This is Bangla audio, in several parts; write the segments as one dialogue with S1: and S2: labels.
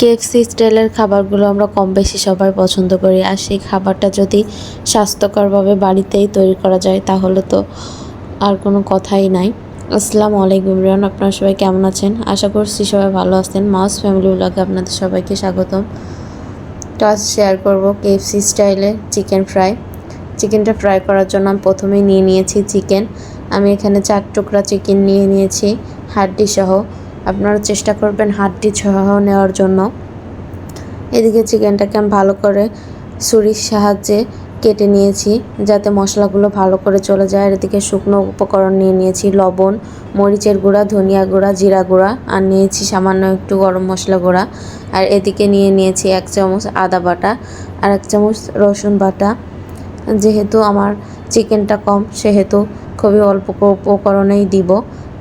S1: কেএফসি স্টাইলের খাবারগুলো আমরা কম বেশি সবাই পছন্দ করি। আর সেই খাবারটা যদি স্বাস্থ্যকরভাবে বাড়িতেই তৈরি করা যায়, তাহলে তো আর কোনো কথাই নাই। আসসালামু আলাইকুম রিয়ান, আপনারা সবাই কেমন আছেন? আশা করছি সবাই ভালো আছেন। মাউস ফ্যামিলি ব্লগে আপনাদের সবাইকে স্বাগতম। তো আজ শেয়ার করব কেএফসি স্টাইলে চিকেন ফ্রাই চিকেনটা ফ্রাই করার জন্য আমি প্রথমেই নিয়ে নিয়েছি চিকেন আমি এখানে চার টুকরা চিকেন নিয়ে নিয়েছি, হাড্ডি সহ। আপনারা চেষ্টা করবেন হাড্ডি সহ নেওয়ার জন্য। এদিকে চিকেনটাকে আমি ভালো করে ছুরির সাহায্যে কেটে নিয়েছি, যাতে মশলাগুলো ভালো করে চলে যায়। আর এদিকে শুকনো উপকরণ নিয়ে নিয়েছি, লবণ, মরিচের গুঁড়া, ধনিয়া গুঁড়া, জিরা গুঁড়া, আর নিয়েছি সামান্য একটু গরম মশলা গুঁড়া। আর এদিকে নিয়ে নিয়েছি এক চামচ আদা বাটা আর এক চামচ রসুন বাটা। যেহেতু আমার চিকেনটা কম, সেহেতু খুবই অল্প উপকরণেই দিব।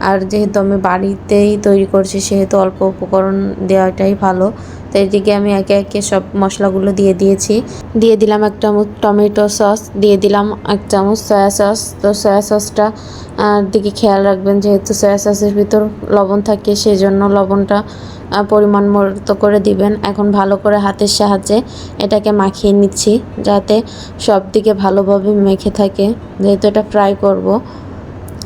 S1: আর যেহেতু আমি বাড়িতেই তৈরি করছি, সেহেতু অল্প উপকরণ দেওয়াটাই ভালো। তো এদিকে আমি একে একে সব মশলাগুলো দিয়ে দিয়েছি। দিয়ে দিলাম এক চামচ টমেটো সস, দিয়ে দিলাম এক চামচ সয়া সস। তো সয়া সসটা দিকে খেয়াল রাখবেন, যেহেতু সয়া সসের ভিতর লবণ থাকে সেই জন্য লবণটা পরিমাণ মতো করে দিবেন। এখন ভালো করে হাতের সাহায্যে এটাকে মাখিয়ে নিচ্ছি, যাতে সব দিকে ভালোভাবে মেখে থাকে। যেহেতু এটা ফ্রাই করব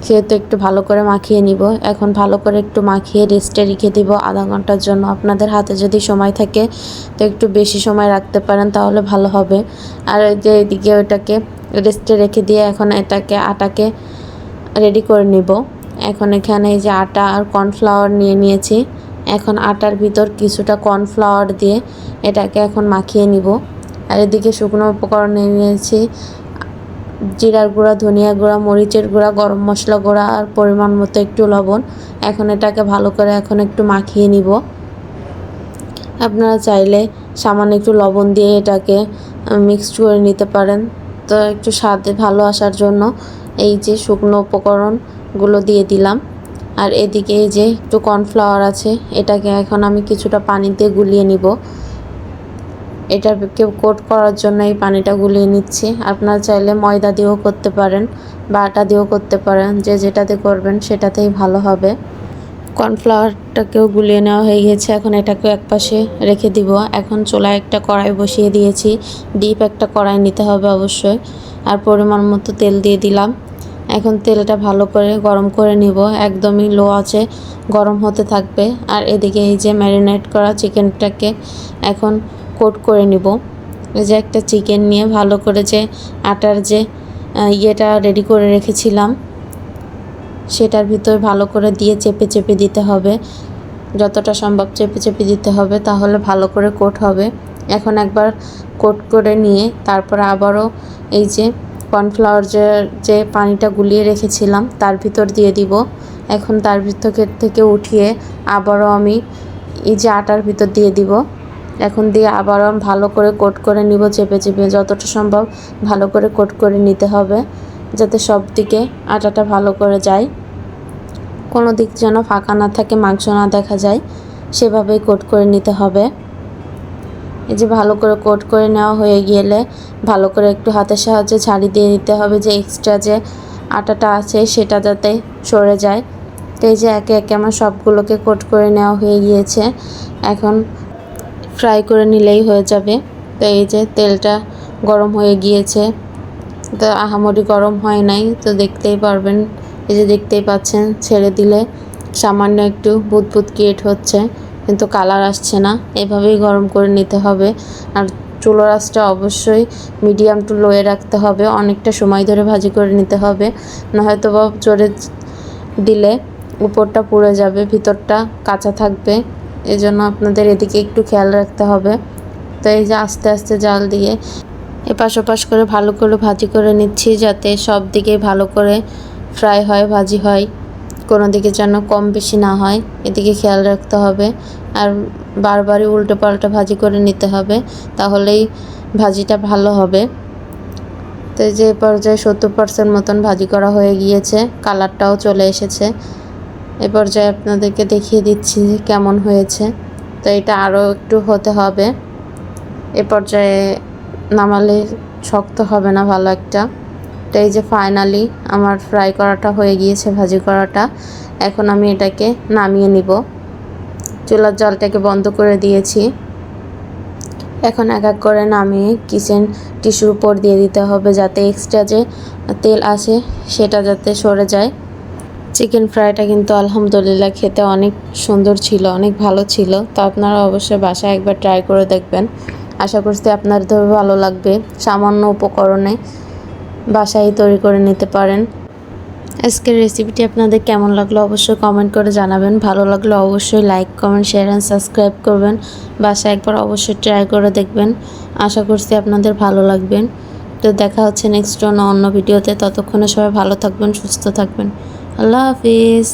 S1: সেহেতু একটু ভালো করে মাখিয়ে নিব। এখন ভালো করে একটু মাখিয়ে রেস্টে রেখে দিব আধা ঘণ্টার জন্য। আপনাদের হাতে যদি সময় থাকে, তো একটু বেশি সময় রাখতে পারেন, তাহলে ভালো হবে। আর যে এদিকে ওটাকে রেস্টে রেখে দিয়ে এখন এটাকে, আটাকে রেডি করে নিব। এখন এখানে এই যে আটা আর কর্নফ্লাওয়ার নিয়ে নিয়েছি। এখন আটার ভিতর কিছুটা কর্নফ্লাওয়ার দিয়ে এটাকে এখন মাখিয়ে নিব। আর এদিকে শুকনো উপকরণ নিয়ে নিয়েছি। জিরার গুঁড়া, ধনিয়া গুঁড়া, মরিচের গুঁড়া, গরম মশলা গুঁড়া আর পরিমাণ মতো একটু লবণ। এখন এটাকে ভালো করে এখন একটু মাখিয়ে নিব। আপনারা চাইলে সামান্য একটু লবণ দিয়ে এটাকে মিক্সড করে নিতে পারেন। তো একটু স্বাদে ভালো আসার জন্য এই যে শুকনো উপকরণগুলো দিয়ে দিলাম। আর এদিকে এই যে একটু কর্নফ্লাওয়ার আছে, এটাকে এখন আমি কিছুটা পানিতে গুলিয়ে নিব। এটাকে কোট করার জন্য এই পানিটা গুলিয়ে নিচ্ছি। আপনারা চাইলে ময়দা দিয়েও করতে পারেন বা আটা দিয়েও করতে পারেন, যে যেটাতে করবেন সেটাতেই ভালো হবে। কর্নফ্লাওয়ারটাকেও গুলিয়ে নেওয়া হয়ে গেছে এখন এটাকেও এক পাশে রেখে দিব। এখন চুলায় একটা কড়াই বসিয়ে দিয়েছি। ডিপ একটা কড়াই নিতে হবে অবশ্যই। আর পরিমাণ মতো তেল দিয়ে দিলাম। এখন তেলটা ভালো করে গরম করে নিব। একদমই লো আছে, গরম হতে থাকবে। আর এদিকে এই যে ম্যারিনেট করা চিকেনটাকে এখন কোট করে নিব। যে একটা চিকেন নিয়ে ভালো করে যে আটার যে ইয়েটা রেডি করে রেখেছিলাম, সেটার ভিতর ভালো করে দিয়ে চেপে চেপে দিতে হবে। যতটা সম্ভব চেপে চেপে দিতে হবে, তাহলে ভালো করে কোট হবে। এখন একবার কোট করে নিয়ে তারপর আবারও এই যে কর্নফ্লাওয়ার যে যে পানিটা গুলিয়ে রেখেছিলাম, তার ভিতর দিয়ে দিব। এখন তার ভিতর থেকে উঠিয়ে আবারও আমি এই যে আটার ভিতর দিয়ে দিব। এখন দিয়ে আবারও ভালো করে কোট করে নিব, চেপে চেপে। যতটা সম্ভব ভালো করে কোট করে নিতে হবে, যাতে সব দিকে আটাটা ভালো করে যায়। কোনো দিক যেন ফাঁকা না থাকে, মাংস না দেখা যায়, সেভাবেই কোট করে নিতে হবে। এই যে ভালো করে কোট করে নেওয়া হয়ে গেলে ভালো করে একটু হাতের সাহায্যে ছাড়ি দিয়ে নিতে হবে, যে এক্সট্রা যে আটাটা আছে সেটা যাতে সরে যায়। তো এই যে একে একে আমার সবগুলোকে কোট করে নেওয়া হয়ে গিয়েছে। এখন ফ্রাই করে নিলেই হয়ে যাবে। তো এই যে তেলটা গরম হয়ে গিয়েছে। তো আহামরি গরম হয় নাই, তো দেখতেই পারবেন। এই যে দেখতেই পাচ্ছেন, ছেড়ে দিলে সামান্য একটু বুদবুদ ক্রিয়েট হচ্ছে, কিন্তু কালার আসছে না। এভাবেই গরম করে নিতে হবে। আর চুলো রাসটা অবশ্যই মিডিয়াম টু লোয়ে রাখতে হবে। অনেকটা সময় ধরে ভাজি করে নিতে হবে। নয়তো বা জোরে দিলে উপরটা পুড়ে যাবে, ভিতরটা কাঁচা থাকবে। এই জন্য আপনাদের এদিকে একটু খেয়াল রাখতে হবে। তো এই যে আস্তে আস্তে জাল দিয়ে এপাশ ওপাশ করে ভালো করে ভাজি করে নিচ্ছি যাতে সব দিকে ভালো করে ফ্রাই হয়, ভাজি হয়। কোনো দিকে যেন কম বেশি না হয়, এদিকে খেয়াল রাখতে হবে। আর বারবারই উল্টো পাল্টা ভাজি করে নিতে হবে, তাহলেই ভাজিটা ভালো হবে। তো যে পর্যায়ে সত্তর পার্সেন্ট মতন ভাজি করা হয়ে গিয়েছে কালারটাও চলে এসেছে। এ পর্যায়ে আপনাদেরকে দেখিয়ে দিচ্ছি কেমন হয়েছে। তো এটা আরও একটু হতে হবে। এ পর্যায়ে নামালে শক্ত হবে না ভালো একটা। তো এই যে ফাইনালি আমার ফ্রাই করাটা হয়ে গিয়েছে, ভাজি করাটা। এখন আমি এটাকে নামিয়ে নিব। চুলার জলটাকে বন্ধ করে দিয়েছি। এখন এক এক করে নামিয়ে কিচেন টিস্যুর উপর দিয়ে দিতে হবে যাতে এক্সট্রা যে তেল আসে সেটা যাতে সরে যায়। চিকেন ফ্রাইটা কিন্তু আলহামদুলিল্লাহ খেতে অনেক সুন্দর ছিল, অনেক ভালো ছিল। তো আপনারা অবশ্যই বাসায় একবার ট্রাই করে দেখবেন। আশা করছি আপনাদের ভালো লাগবে। সামান্য উপকরণে বাসায় তৈরি করে নিতে পারেন। আজকের রেসিপিটি আপনাদের কেমন লাগল অবশ্যই কমেন্ট করে জানাবেন। ভালো লাগলে অবশ্যই like comment share and subscribe করবেন। বাসায় একবার অবশ্যই ট্রাই করে দেখবেন। আশা করছি আপনাদের ভালো লাগবে। তো দেখা হচ্ছে নেক্সট অন্য ভিডিওতে ততক্ষণে সবাই ভালো থাকবেন, সুস্থ থাকবেন। আল্লাহ হাফিজ